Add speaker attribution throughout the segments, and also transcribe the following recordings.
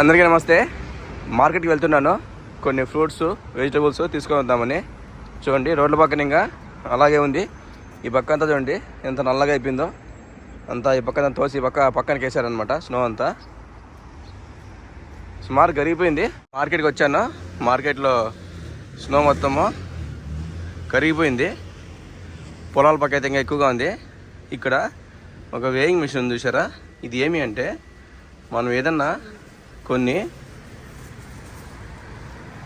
Speaker 1: అందరికీ నమస్తే. మార్కెట్కి వెళ్తున్నాను. కొన్ని ఫ్రూట్స్ వెజిటబుల్స్ తీసుకొని వద్దామని. చూడండి రోడ్ల పక్కన ఇంకా అలాగే ఉంది. ఈ పక్క అంతా చూడండి ఎంత నల్లగా అయిపోయిందో. అంతా ఈ పక్కన తోసి ఈ పక్క పక్కనకి వేసారనమాట స్నో అంతా. సుమారు కరిగిపోయింది. మార్కెట్కి వచ్చాను. మార్కెట్లో స్నో మొత్తము కరిగిపోయింది. పొలాల పక్క అయితే ఇంకా ఎక్కువగా ఉంది. ఇక్కడ ఒక వేయింగ్ మిషన్ చూసారా? ఇది ఏమి అంటే మనం ఏదన్నా కొన్ని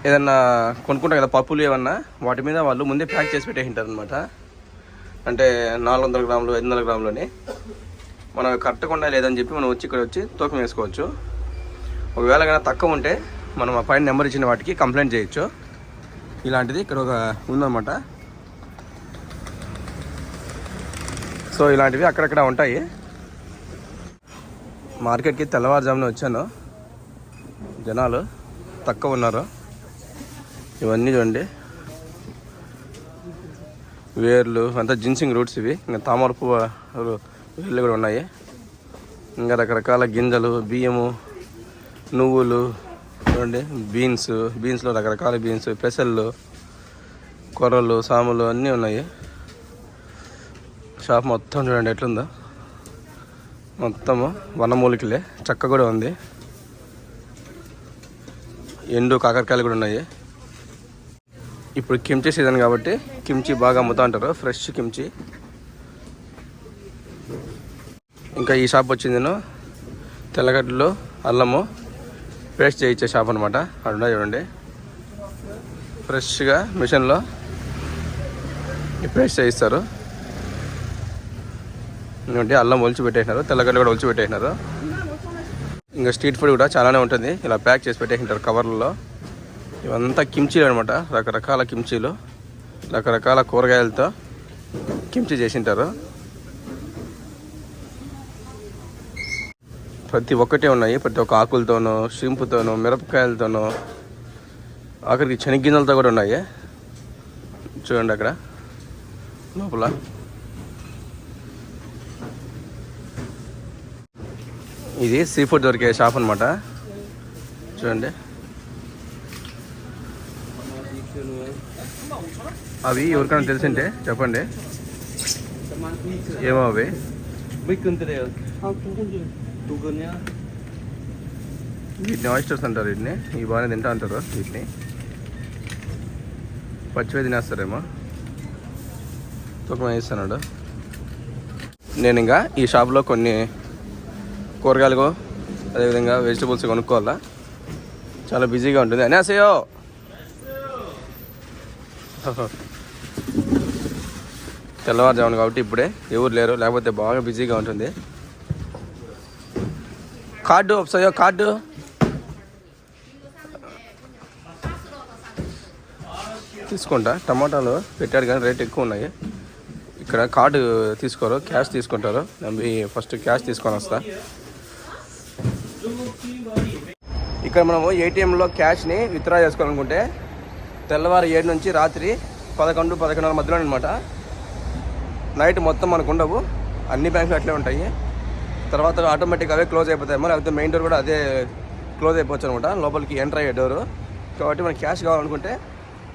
Speaker 1: ఏదన్నా కొనుక్కుంటాం కదా పప్పులు ఏమన్నా వాటి మీద వాళ్ళు ముందే ప్యాక్ చేసి పెట్టేసింటారు అనమాట అంటే నాలుగు వందల గ్రాములు ఐదు వందల గ్రాములని. మనం కరెక్ట్గా లేదని చెప్పి మనం వచ్చి ఇక్కడ వచ్చి తూకం వేసుకోవచ్చు. ఒకవేళ కన్నా తక్కువ ఉంటే మనం ఆ పైన నెంబర్ ఇచ్చిన వాటికి కంప్లైంట్ చేయొచ్చు. ఇలాంటిది ఇక్కడ ఒక ఉందన్నమాట. సో ఇలాంటివి అక్కడక్కడ ఉంటాయి. మార్కెట్కి తెల్లవారుజామున వచ్చాను. జనాలు తక్కువ ఉన్నారు. ఇవన్నీ చూడండి. వేర్లు అంతా జిన్సింగ్ రూట్స్ ఇవి. ఇంకా తామర పువ్వు వేర్లు కూడా ఉన్నాయి. ఇంకా రకరకాల గింజలు బియ్యము నువ్వులు చూడండి. బీన్స్ బీన్స్లో రకరకాల బీన్స్ పెసళ్ళు కొర్రలు సాములు అన్నీ ఉన్నాయి. షాప్ మొత్తం చూడండి ఎట్లుందో. మొత్తము వనమూలికలే. చక్క కూడా ఉంది. ఎండు కాకరకాయలు కూడా ఉన్నాయి. ఇప్పుడు కిమ్చి సీజన్ కాబట్టి కిమ్చి బాగా అమ్ముతూ ఉంటారు. Fresh kimchi. ఇంకా ఈ షాప్ వచ్చింది నేను. తెల్లగడ్డలు అల్లము పేస్ట్ చేయించే షాప్ అనమాట అక్కడ చూడండి. ఫ్రెష్గా మిషన్లో ఈ పేస్ట్ చేయిస్తారు. అల్లం ఒలిచి పెట్టేసినారు. తెల్లగడ్డలు కూడా ఒలిచి పెట్టేసినారు. ఇంకా స్ట్రీట్ ఫుడ్ కూడా చాలానే ఉంటుంది. ఇలా ప్యాక్ చేసి పెట్టేసింటారు కవర్లలో. ఇవంతా కిమ్చీలు అనమాట రకరకాల కిమ్చీలు. రకరకాల కూరగాయలతో కిమ్చి చేసింటారు. ప్రతి ఒక్కటే ఉన్నాయి. ప్రతి ఒక్క ఆకులతోనూ షింపుతోనూ మిరపకాయలతోనూ ఆఖరికి శనగ్గింజలతో కూడా ఉన్నాయి. చూడండి అక్కడ. లోపల. ఇది సీ ఫుడ్ దొరికే షాప్ అనమాట చూడండి. అవి ఎవరికైనా తెలిసింటే చెప్పండి. ఏమో అవి. వీటిని ఆయిస్టర్స్ అంటారు వీటిని. ఈ బాగానే తింటా అంటారు వీటిని. పచ్చివే తినేస్తారేమో. తూకం వేస్తున్నాడు నేను ఇంకా ఈ షాప్లో కొన్ని కూరగాయలు అదేవిధంగా వెజిటబుల్స్ కొనుక్కోవాలా? చాలా బిజీగా ఉంటుంది. అనేసయో తెల్లవారుజామున కాబట్టి ఇప్పుడే ఎవరు లేరు లేకపోతే బాగా బిజీగా ఉంటుంది. కార్డు ఒకసారి కార్డు! తీసుకుంటా. టమాటాలు పెట్టాడు కానీ రేట్ ఎక్కువ ఉన్నాయి. ఇక్కడ కార్డు తీసుకోరు క్యాష్ తీసుకుంటారు. నేను ఫస్ట్ క్యాష్ తీసుకొని వస్తా. ఇక్కడ మనము ఏటీఎంలో క్యాష్ని విత్డ్రా చేసుకోవాలనుకుంటే తెల్లవారు ఏడు నుంచి రాత్రి పదకొండు పదకొండున్నర మధ్యలో అనమాట నైట్ మొత్తం మనకు ఉండవు. అన్ని బ్యాంకులు అట్లే ఉంటాయి. తర్వాత ఆటోమేటిక్ అవే క్లోజ్ అయిపోతాయి మరి లేకపోతే మెయిన్ డోర్ కూడా అదే క్లోజ్ అయిపోవచ్చు అనమాట లోపలికి ఎంటర్ అయ్యే డోరు కాబట్టి మనకి క్యాష్ కావాలనుకుంటే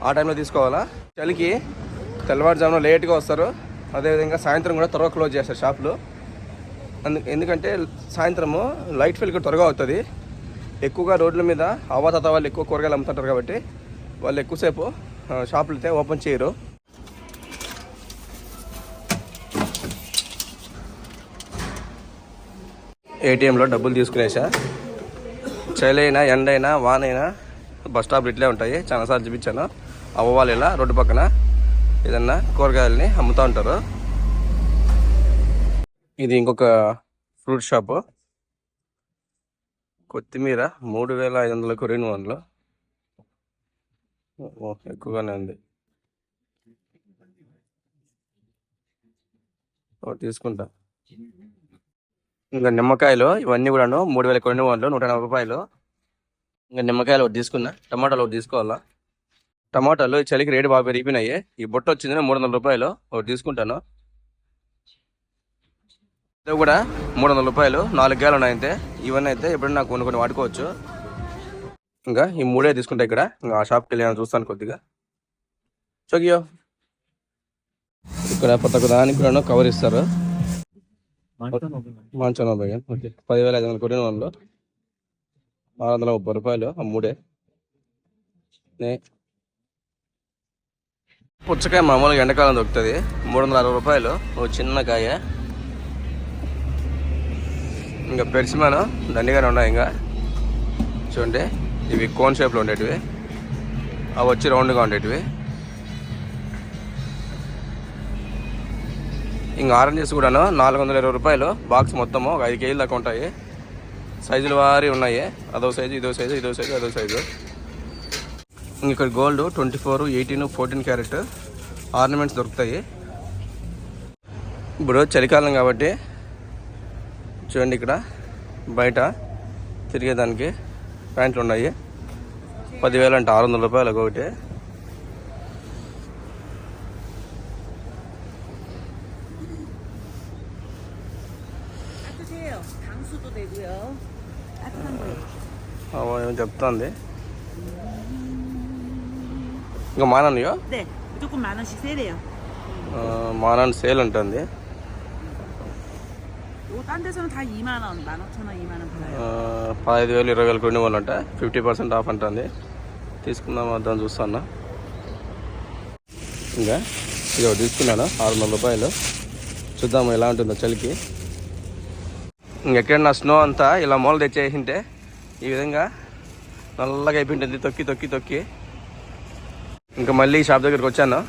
Speaker 1: ఆ టైంలో తీసుకోవాలా. చలికి తెల్లవారుజామున లేట్గా వస్తారు. అదేవిధంగా సాయంత్రం కూడా త్వరగా క్లోజ్ చేస్తారు షాపులు అందు ఎందుకంటే సాయంత్రము లైట్ ఫెయిల్ కూడా త్వరగా అవుతుంది ఎక్కువగా రోడ్ల మీద అవాతాత వాళ్ళు ఎక్కువ కూరగాయలు అమ్ముతుంటారు కాబట్టి వాళ్ళు ఎక్కువసేపు షాపులు అయితే ఓపెన్ చేయరు. ఏటీఎంలో డబ్బులు తీసుకునేసా. చలైనా ఎండైనా వానైనా బస్ స్టాప్ ఇట్లే ఉంటాయి. చాలాసార్లు చూపించాను. అవ్వాలి ఇలా రోడ్డు పక్కన ఏదన్నా కూరగాయలని అమ్ముతూ ఉంటారు. ఇది ఇంకొక ఫ్రూట్ షాపు. కొత్తిమీర మూడు వేల ఐదు వందలకు రెండు వందలు. ఎక్కువగానే ఉంది. తీసుకుంటా. ఇంకా నిమ్మకాయలు ఇవన్నీ కూడాను మూడు వేల రెండు వందలు నూట ఎనభై రూపాయలు. ఇంకా నిమ్మకాయలు ఒకటి తీసుకున్నా. టమాటాలు ఒకటి తీసుకోవాలా? టమాటాలు చలికి రేటు బాగా పెరిగిపోయినాయి. ఈ బుట్ట వచ్చింది మూడు వందల రూపాయలు. ఒకటి తీసుకుంటాను. ఇది కూడా మూడు వందల రూపాయలు నాలుగు గేలు ఉన్నాయంతే. ఇవన్నీ అయితే ఎప్పుడైనా నాకు కొన్ని కొన్ని వాడుకోవచ్చు. ఇంకా ఈ మూడే తీసుకుంటా ఇక్కడ. ఇంకా ఆ షాప్కి వెళ్ళి చూస్తాను కొద్దిగా. చోకియో. ఇక్కడ ప్రతి ఒక్క దానికి కూడా కవర్ ఇస్తారు. మంచం బేగన్ ఓకే. పదివేల ఐదు వందల కొట్టిన వాళ్ళు. ఆరు వందల ముప్పై రూపాయలు ఆ మూడే. నే- పుచ్చకాయ మామూలుగా ఎండాకాలం దొరుకుతుంది. మూడు వందల అరవై రూపాయలు. ఓ చిన్న కాయ. ఇంకా పెరిసిమాను? దండిగానే ఉన్నాయి ఇంకా. చూడండి ఇవి కోన్ షేప్లో ఉండేటివి. అవి వచ్చి రౌండ్గా ఉండేటివి. ఇంకా ఆరెంజెస్ కూడాను నాలుగు వందల ఇరవై రూపాయలు. బాక్స్ మొత్తము ఒక ఐదు కేజీల దాకా ఉంటాయి. సైజులు వారి ఉన్నాయి. అదో సైజు ఇదో సైజు ఇదో సైజు అదో సైజు ఇంక ఇక్కడ gold twenty four eighteen fourteen carat ornaments దొరుకుతాయి. ఇప్పుడు చలికాలం కాబట్టి చూడండి ఇక్కడ బయట తిరిగేదానికి ప్యాంట్లు ఉన్నాయి. పదివేల అంటే ఆరు వందల రూపాయలు ఒకటి. ఏమో చెప్తుంది. ఇంకా మానన్నయో మానన్ సేల్ ఉంటుంది
Speaker 2: 요거 딴 데서는 다 2만 원, 15,000원, 2만 원
Speaker 1: ఆ,
Speaker 2: 팔아요.
Speaker 1: పదహైదు వేలు ఇరవై వేలు కొన్ని వాళ్ళు అంటే ఫిఫ్టీ పర్సెంట్ ఆఫ్ ఉంటుంది తీసుకుందాం వద్దాం చూస్తాను ఇంకా ఇది ఒకటి తీసుకున్నాను ఆరు వందల రూపాయలు చూద్దాం ఎలా ఉంటుందో చలికి ఇంకెక్కడన్నా స్నో అంతా ఇలా మూల తెచ్చేసింటే ఈ విధంగా నల్లగా అయిపోయింటుంది తొక్కి తొక్కి తొక్కి ఇంకా మళ్ళీ ఈ షాప్ దగ్గరికి వచ్చాను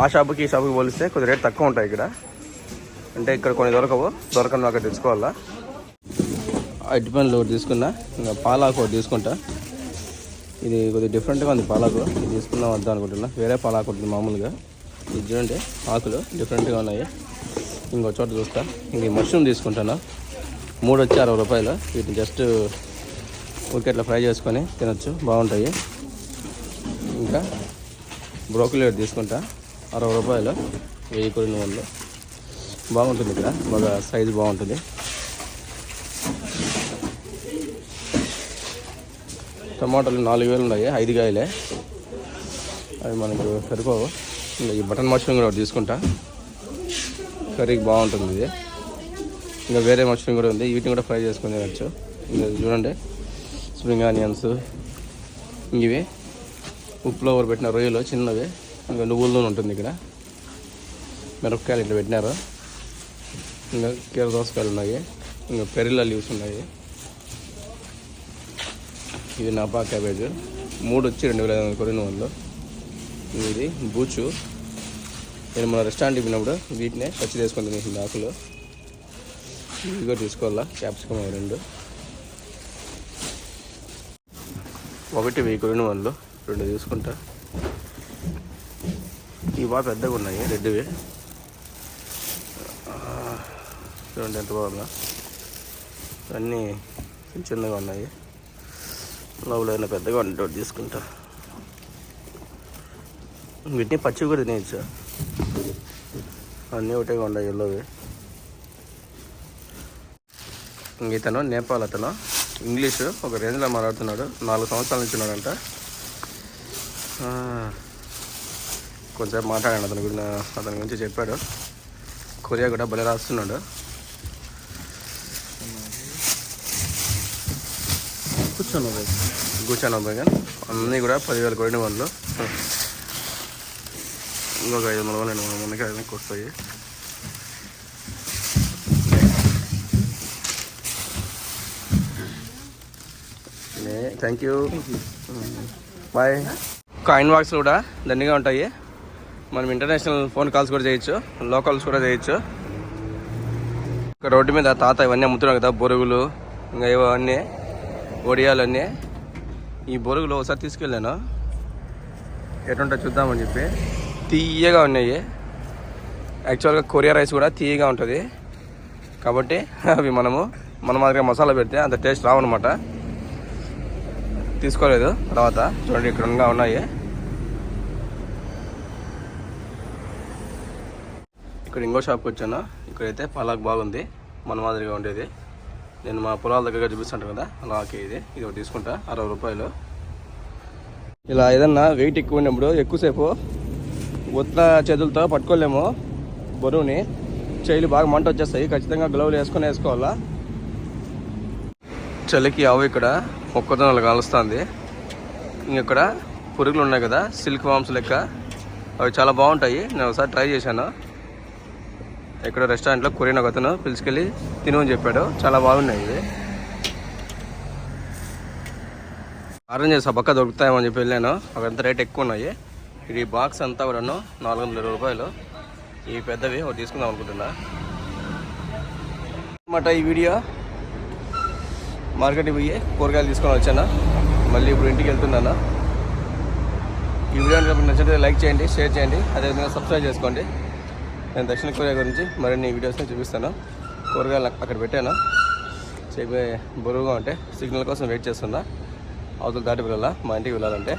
Speaker 1: ఆ షాపుకి ఈ షాపుకి పోలిస్తే కొద్ది రేట్ తక్కువ ఉంటాయి ఇక్కడ. అంటే ఇక్కడ కొన్ని దొరకవు. దొరకని అక్కడ తెచ్చుకోవాలా? అరటి పనులు ఒకటి తీసుకున్నా. ఇంకా పాలాకు ఒకటి తీసుకుంటా. ఇది కొద్దిగా డిఫరెంట్గా ఉంది పాలాకు. ఇది తీసుకుందాం వద్దాం అనుకుంటున్నా. వేరే పాలాకు ఉంటుంది మామూలుగా. ఇది చూడండి ఆకులు డిఫరెంట్గా ఉన్నాయి. ఇంకో చోట చూస్తా. ఇంక మష్రూమ్ తీసుకుంటాను? మూడు వచ్చి అరవై రూపాయలు. వీటిని జస్ట్ ఊరికే ఇట్లా ఫ్రై చేసుకొని తినొచ్చు. బాగుంటాయి. ఇంకా బ్రోకలీ ఒకటి తీసుకుంటా. అరవై రూపాయలు. వెయ్యి కొన్ని వాళ్ళు బాగుంటుంది ఇక్కడ. బాగా సైజు బాగుంటుంది. టమాటాలు నాలుగు వేలు ఉన్నాయి. ఐదు కాయలే. అవి మనకు సరిపోవు. ఇంకా ఈ బటన్ మష్రూమ్ కూడా ఒకటి తీసుకుంటా. కర్రీకి బాగుంటుంది ఇది. ఇంకా వేరే మష్రూమ్ కూడా ఉంది. వీటిని కూడా ఫ్రై చేసుకుని తినచ్చు ఇంకా చూడండి. Spring onions. ఇవి. ఉప్పులో పెట్టిన రొయ్యలు చిన్నవి. ఇంకా నువ్వుల నూనె ఉంటుంది ఇక్కడ. మిరపకాయలు ఇట్లా పెట్టినారు. ఇంకా కీర దోసకాయలు ఉన్నాయి. ఇంకా పెరిల లీవ్స్ ఉన్నాయి. ఇది నపా క్యాబేజ్. మూడు వచ్చి రెండు వేల ఐదు వందల కొరిన వాళ్ళు. ఇది బూచు. నేను మన రెస్టారెంట్కి పోయినప్పుడు వీటినే పచ్చి తీసుకొని తినేసింది ఆకులు. ఇదిగో తీసుకోవాలా? క్యాప్సికమ్ రెండు. ఒకటి వెయ్యి కొరిన వాళ్ళు. రెండు తీసుకుంటా. ఇవి బాగా పెద్దగా ఉన్నాయి రెడ్డివి. చూడండి ఎంత బాగుందా. అన్నీ చిన్న చిన్నగా ఉన్నాయి. లోపల పెద్దగా ఉండేటోటి తీసుకుంటా. వీటిని పచ్చివి కూడా తినేయచ్చు. అన్నీ ఒకటే ఉన్నాయి ఎల్లోవి. ఇంక ఇతను నేపాల్ అతను. ఇంగ్లీష్ ఒక రేంజ్లో మాట్లాడుతున్నాడు. నాలుగు సంవత్సరాల నుంచి ఉన్నాడంట. కొంచెంసేపు మాట్లాడాను అతని గురించి అతని గురించి చెప్పాడు. కొరియా కూడా భలే రాస్తున్నాడు. కూర్చోను కూర్చోను బేగన్ అన్నీ కూడా పదివేల కొడిన వాళ్ళు ఇంకొక ఐదు వందల వందల మందికి ఐదు వందలకి వస్తాయి thank you. Bye. Coin box కూడా దండిగా ఉంటాయి. మనం ఇంటర్నేషనల్ ఫోన్ కాల్స్ కూడా చేయొచ్చు లోకల్స్ కూడా చేయొచ్చు. ఇక్కడ రోడ్డు మీద తాత ఇవన్నీ అమ్ముతున్నారు కదా బొరుగులు ఇంకా ఇవన్నీ ఒడియాలు అన్నీ ఈ బొరుగులు ఒకసారి తీసుకెళ్ళాను. ఎటుంటో చూద్దామని చెప్పి. తీయగా ఉన్నాయి. యాక్చువల్గా కొరియా రైస్ కూడా తీయగా ఉంటుంది. కాబట్టి అవి మనము మన మాదిరిగా మసాలా పెడితే అంత టేస్ట్ రావన్నమాట. తీసుకోలేదు. తర్వాత చూడండి ఇక్కడ ఉన్నాయి. ఇక్కడ ఇంకో షాప్కి వచ్చాను? ఇక్కడైతే పలాక్ బాగుంది. మన మాదిరిగా ఉండేది. నేను మా పొలాల దగ్గర చూపిస్తుంటాను కదా అలా ఇది. ఇది ఒకటి తీసుకుంటా అరవై రూపాయలు. ఇలా ఏదన్నా వెయిట్ ఎక్కువ ఉన్నప్పుడు ఎక్కువసేపు ఉత్త చేతులతో పట్టుకోలేము. బరువుని. చేయిలు బాగా మంట వచ్చేస్తాయి. ఖచ్చితంగా గ్లౌలు వేసుకొని వేసుకోవాలా? చలికి ఆవు ఇక్కడ మొక్కజొన్నలు కాలుస్తుంది. ఇక్కడ పురుగులు ఉన్నాయి కదా సిల్క్ వామ్స్ లెక్క. అవి చాలా బాగుంటాయి. నేను ఒకసారి ట్రై చేశాను. ఇక్కడ రెస్టారెంట్లో కొరియన్ ఒక అతను పిలుచుకెళ్ళి తినమని చెప్పాడు. చాలా బాగున్నాయి ఇవి. ఆరెంజెస్ ఆ పక్క దొరుకుతాయేమో అని చెప్పి వెళ్ళాను. అక్కడంతా రేట్ ఎక్కువ ఉన్నాయి. ఇది బాక్స్ అంతా కూడాను నాలుగు వందల ఇరవై రూపాయలు. ఈ పెద్దవి ఒకటి తీసుకుందాం అనుకుంటున్నా. అనమాట ఈ వీడియో. మార్కెట్కి పోయి కూరగాయలు తీసుకొని వచ్చాను. మళ్ళీ ఇప్పుడు ఇంటికి వెళ్తున్నాను. ఈ వీడియో నచ్చితే లైక్ చేయండి షేర్ చేయండి. అదేవిధంగా సబ్స్క్రైబ్ చేసుకోండి. నేను దక్షిణ కొరియా గురించి మరిన్ని వీడియోస్ని చూపిస్తాను. కూరగాయలు అక్కడ పెట్టాను. చెప్పే బరువుగా ఉంటే సిగ్నల్ కోసం వెయిట్ చేస్తున్నా. అవతల దాటి వెళ్ళాలా? మా ఇంటికి వెళ్ళాలంటే.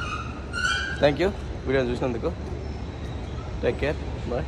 Speaker 1: థ్యాంక్ యూ వీడియో చూసినందుకు. Take care bye